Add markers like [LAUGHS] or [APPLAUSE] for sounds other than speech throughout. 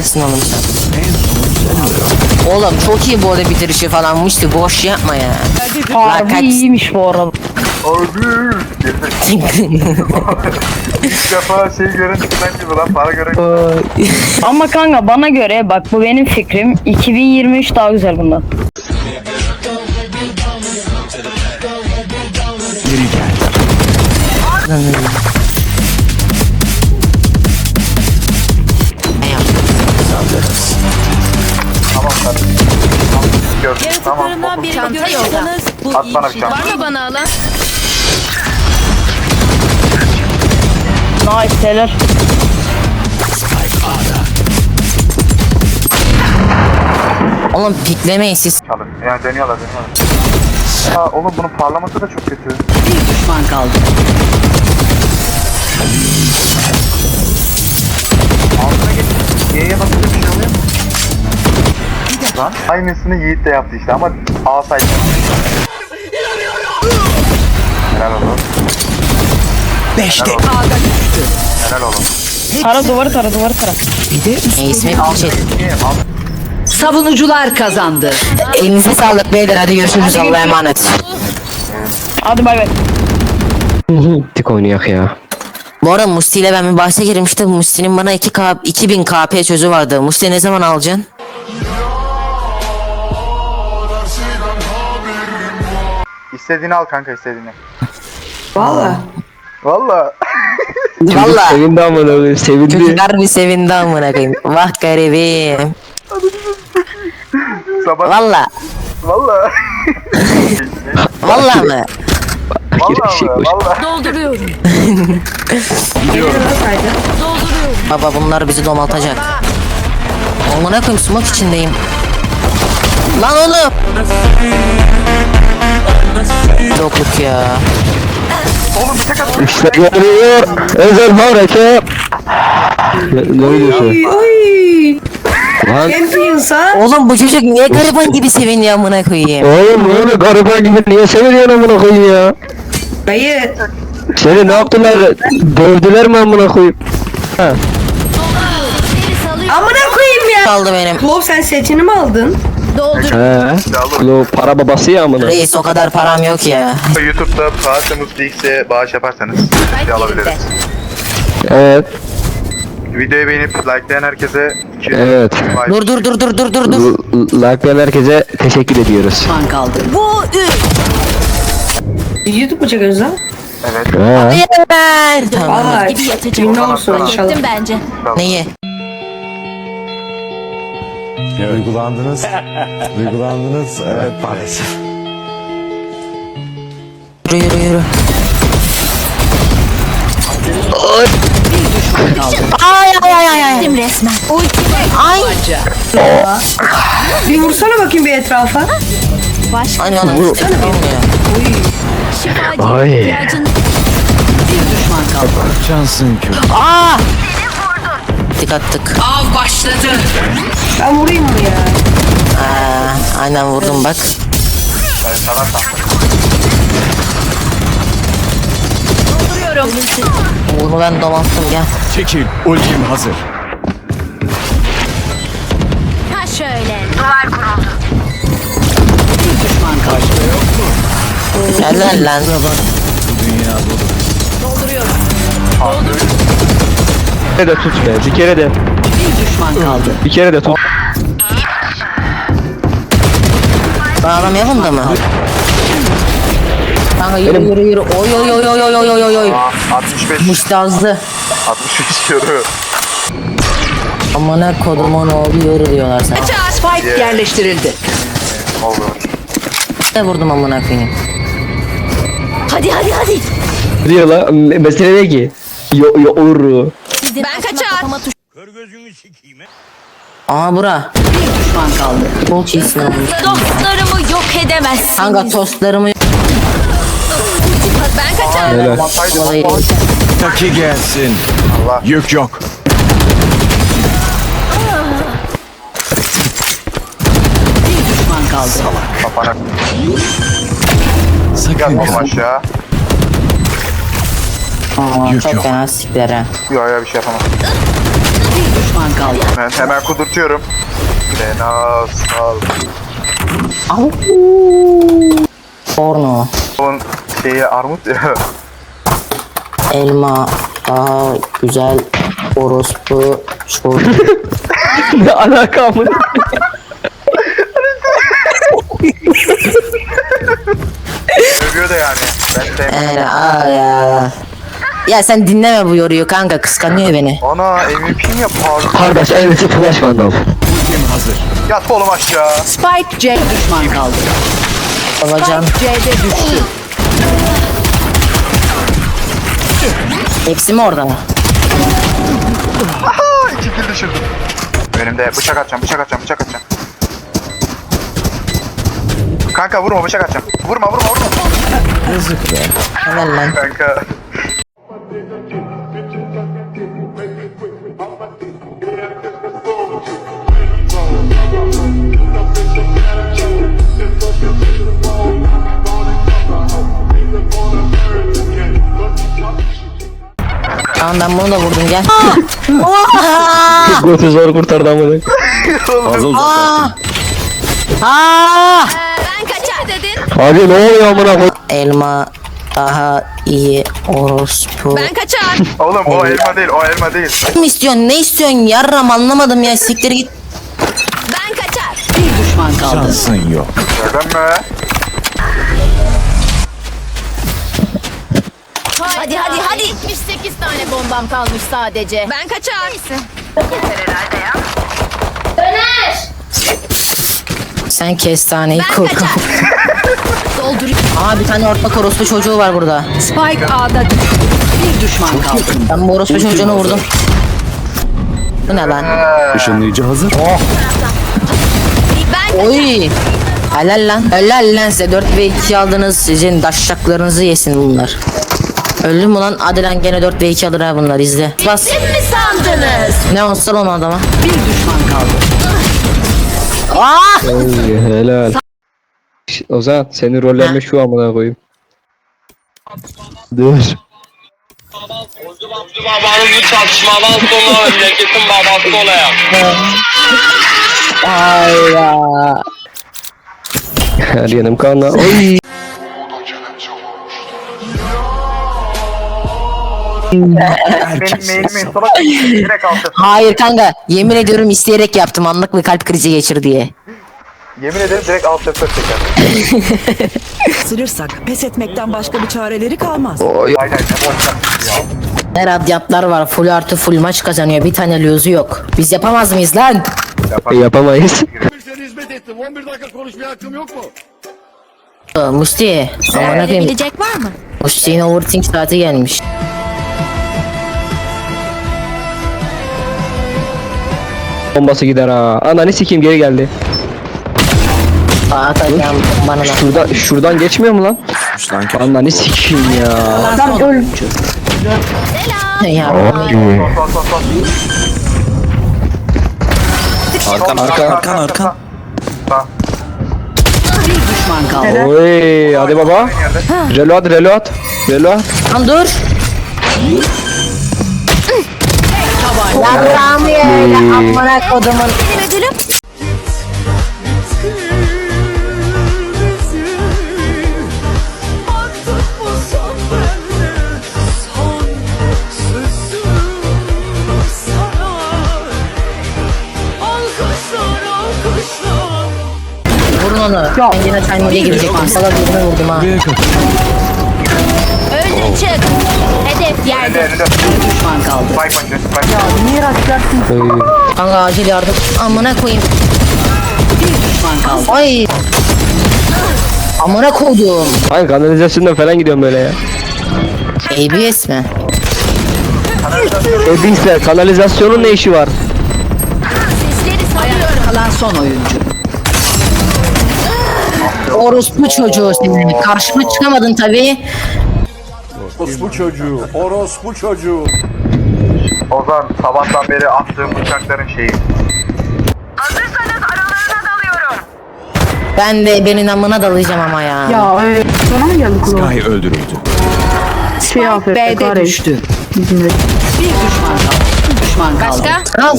Helalsin oğlum sen. Oğlum çok iyi bu arada bitirişi falan Musti boş yapma ya. Harbi kaç- iyiymiş bu arada. Abi. İlk defa şey gören sen gibi lan para gören. Ama kanka bana göre bak bu benim fikrim. 2023 daha güzel bundan. Ne Çanta görüyorsanız bu At iyi bana bir şey. Var mı bana alan? Nice helal. Oğlum piklemeyin siz. Çalın. Yani deniyorlar deniyorlar. Aa, oğlum bunun parlaması da çok kötü. Bir düşman kaldı. Altına geç. Y'ye basınca Lan aynısını Yiğit de yaptı işte ama A saydı. Helal oğlum. Beşte. A'da düştü. Helal oğlum. Tara duvarı tara duvarı tara. Bir de üst. E, ismi bir şey. Savunucular kazandı. Elinize sağlık beyler hadi görüşürüz Allah'a emanet. Hadi bay bay. Tik oynayak ya. Bu arada Musti ile ben bir bahse girmiştim. Musti'nin bana 2K, 2000 KP sözü vardı. Musti ne zaman alacaksın? İstediğini al kanka istediğini. Valla. Valla. Valla. Sevindi amına koyayım sevindi. Çocuklar bir sevindi amına koyayım. Vah garibim. Sabah. Valla. Valla. [LAUGHS] Valla mı? Valla Şey mı? Valla. Dolduruyorum. Baba bunlar bizi domaltacak. Amına koyayım smoke içindeyim. Lan oğlum. Yokluk ya. Oğlum bir tek at. İşte geliyor. Özel hareket. Ne, ne diyorsun? Lan Oğlum bu çocuk niye gariban gibi seviniyor amına koyayım. oğlum öyle gariban gibi niye seviyorsun amına koyayım ya? Dayı Seni ne yaptılar? Dövdüler mi amına koyayım? Ha. amına koyayım ya. Kaldı benim. Klov sen setini mi aldın? He. Klo para babası ya amına. Reis o kadar param yok ya. YouTube'da Fatih Mutlu bağış yaparsanız şey alabiliriz. Evet. Videoyu beğenip likelayan herkese 200 Evet. Dur dur dur dur dur dur dur. Like'layan herkese teşekkür ediyoruz. Düşman kaldı. Bu üç. YouTube mu çekiyorsunuz lan? Evet. Yeter. Tamam. Gibi yatacağım. Ünlü olsun inşallah. Çektim bence. Neyi? Duygulandınız. Duygulandınız. [LAUGHS] Evet maalesef. Yürü yürü yürü. Bir düşman kaldı. Ay ay ay ay ay. Resmen. Ay. Bir vursana bakayım bir etrafa. Başka Hani onu vurmuyor. şifacı Ay. ihtiyacın Bir düşman kaldı. Cansın kö. Aa! Tık attık. Av başladı. Ben vurayım mı ya? Aa, aynen vurdum bak. Ben sana tam. Bunu ben domalttım gel. Çekil. Ultim hazır. Ha şöyle. Bir düşman kaldı. Gel lan lan. Bir kere de tut be. Bir kere de. Bir düşman kaldı. Bir kere de tut. Bağlamayalım da mı? Kanka yürü yürü yürü. Oy oy oy oy oy oy oy oy oy. Aa, 65. Mustazlı. 65 euro. Amına kodumun oğlu yürü diyorlar sana. Spike yerleştirildi. Oldu. Ne vurdum amına koyayım. Hadi hadi hadi. Diyor la. Mesele ne ki? Yo yo uru. Ben kaçar. Aa bura. Bir düşman kaldı. Çok iyisin oğlum. Dostlarımı yok edemezsiniz. Kanka tostlarımı Ben kaçar. Helal. Vallahi Taki gelsin. Allah. Yük yok. Bir düşman kaldı. Kafana. Sakın Gel oğlum kal. aşağı. Aa, Yük çok yok. fena ha. Yok ya bir şey yapamam. düşman kaldı. Ben hemen kudurtuyorum. Fena sal. Porno. Onun şeyi armut ya. Elma. Daha güzel. Orospu. Çocuk. [LAUGHS] ne alaka mı? Övüyor da yani. Ben. Yani, aa ya. Ya sen dinleme bu yoruyu kanka kıskanıyor beni. Ana MVP'm ya pardon. Kardeş elbise flash hazır. Yat oğlum aşağı. Spike C düşman kaldı. Babacan. C'de düştü. Hepsi mi orada mı? Aa, iki kill düşürdüm. Önümde bıçak atacağım, bıçak atacağım, bıçak atacağım. Kanka vurma bıçak atacağım. Vurma vurma vurma. Yazık be. Helal lan. Kanka. Tamam ben bunu da vurdum gel. [LAUGHS] Götü zor kurtardı amına. Fazla uzak. Aa! Ben kaçar dedin. Hadi ne oluyor amına koy. Elma daha iyi orospu. Ben kaçar. [LAUGHS] Oğlum o elma değil, o elma değil. Ne istiyorsun? Ne istiyorsun? Yarram anlamadım ya. Siktir git. Ben kaçar. Bir düşman kaldı. Şansın yok. Gördün mü? Hadi hadi hadi. 78 tane bombam kalmış sadece. Ben kaçar. Sen kestaneyi Ben kaçar. [LAUGHS] Dolduruyor. Aa bir tane ortak orospu çocuğu var burada. Spike A'da. Bir düşman kaldı. Ben bu orospu çocuğunu vurdum. Bu ne lan? Işınlayıcı hazır. Ben Oy. Helal lan. Helal lan size 4 ve 2 aldınız. Sizin daşşaklarınızı yesin bunlar. Öldü mü lan? Hadi lan gene 4 ve 2 alır ha bunlar izle. Bas. Kim mi sandınız? Ne olsa lan o adama. Bir düşman kaldı. Aa! Oy, helal. Ozan senin rollenme şu amına koyayım. Dur. Babanız bu çatışmadan sonra memleketin babası olayım. Ay ya. Her yanım kanla. Oy. Benim mailimi salak direkt altı. Hayır kanka. Yemin ediyorum isteyerek yaptım. Anlık bir kalp krizi geçir diye. Yemin ederim direkt alt F4 çeker. Isırırsak pes etmekten başka bir çareleri kalmaz. Oy. Aynen ne boş yapmış ya. Ne radyatlar var. Full artı full maç kazanıyor. Bir tane lose'u yok. Biz yapamaz mıyız lan? Yapamayız. Aa, Musti. Aman koyayım. Verebilecek var mı? Musti'nin overthink saati gelmiş. Bombası gider ha. Ananı sikeyim geri geldi. Aa, atacağım bana da. Şurada şuradan geçmiyor mu lan? Sanki. Ananı sikeyim ya. Ya. Bas bas. Arkan arkan arkan arkan. Sağ. Bir düşman kaldı. Oy hadi baba. Reload reload. Reload. Lan dur. Yarrağımı yeyle amına kodumun. Benim ödülüm. Vurun onu. Ben yine timing'e girecektim. Salak yerine vurdum ha. Öldün çık. Hedef yerde. Bir düşman kaldı. Spike bakıyor spike. Oy. Kanka acil yardım. Amına koyayım. Bir düşman kaldı. Ay. Amına koydum. Hayır kanalizasyondan falan gidiyorum böyle ya. ABS mi? Edinse kanalizasyonun ne işi var? Sesleri salıyorum. Kalan son oyuncu. Orospu çocuğu senin. Karşıma çıkamadın tabii. Orospu çocuğu. Orospu çocuğu. Ozan sabahtan beri attığım bıçakların şeyi. Ben de benim amına dalayacağım ama ya. Ya evet. Sana mı geldi kulağa? Sky öldürüldü. Şey. B'de düştü. Bir düşman kaldı. düşman kaldı. Başka? Al.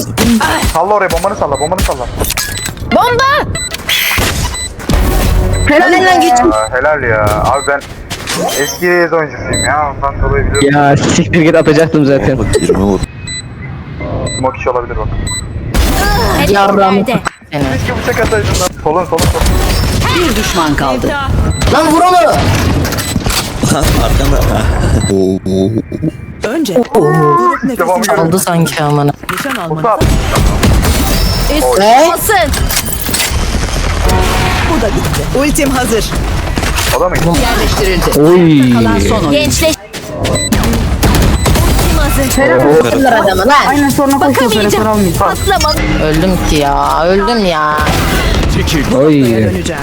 Salla oraya bombanı salla bombanı salla. Bomba! Helal lan geç. Aa, helal ya. Abi ben eski EZ oyuncusuyum ya. Ondan dolayı biliyorum. Ya [LAUGHS] siktir git atacaktım zaten. Bak 20 vur. Smoke işi olabilir bak. Yarram. Keşke bıçak ataydın lan. Solun solun solun. Bir düşman kaldı. Lan vur onu. Arkanda. Önce Devam al. Aldı sanki amına. Nişan Musab. Ne? Bu da gitti. Ultim hazır. O da mı? Yerleştirildi. Oy. Kalan son oyuncu. Gençleş. Vururlar adamı lan. Aynen sonra koşuyor sonra sonra almıyor. Patlama. Öldüm ki ya. Öldüm ya. Oy. Döneceğim.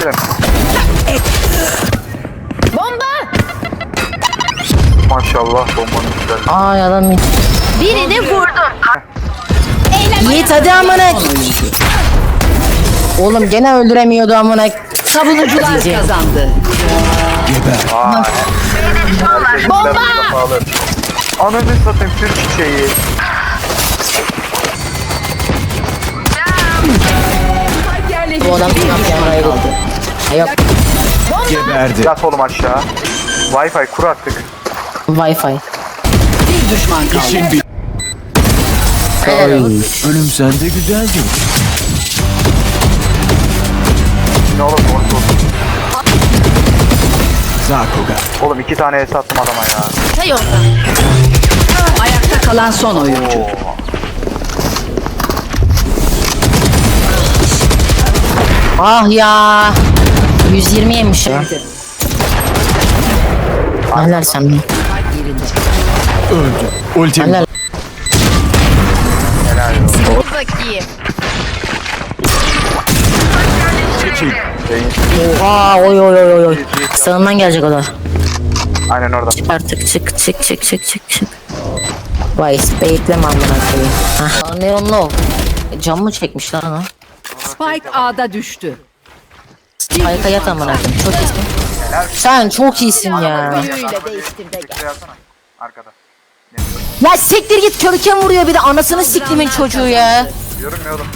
Bomba! Maşallah bombanın güzel. Ay adam. Birini vurdum. Eğlen. Yiğit hadi amına. Oğlum gene öldüremiyordu amına. Savunucular. Kazandı. Bomba! Ananı satayım Türk çiçeği. Bu adam yapıyor oraya gitti. Yok. Geberdi. Yat oğlum aşağı. Wi-Fi kur artık. Wi-Fi. Bir düşman kaldı. İşin bir. Ölüm sende güzeldi. Ne olur konuş olsun. Zakoga. Oğlum iki tane es attım adama ya. Çay olsa. Ayakta kalan son oyuncu. Ah ya. 120 yemiş ya. Helal sen. Öldü. Ultim. Helal. Dur bakayım. Oha oy oy oy oy oy. Sağından gelecek o da. Aynen orada. Artık çık çık çık çık çık çık. Vay bekleme amına koyayım. Hah. Neon no. Cam mı çekmiş lan o? Spike A'da düştü. Spike'a yat amına koyayım. Çok iyisin. Sen çok iyisin ya. Büyüyle değiştir de gel. Şey. Arkada. Ya siktir git körken vuruyor bir de anasını siktimin çocuğu ya. Diyorum ya oğlum.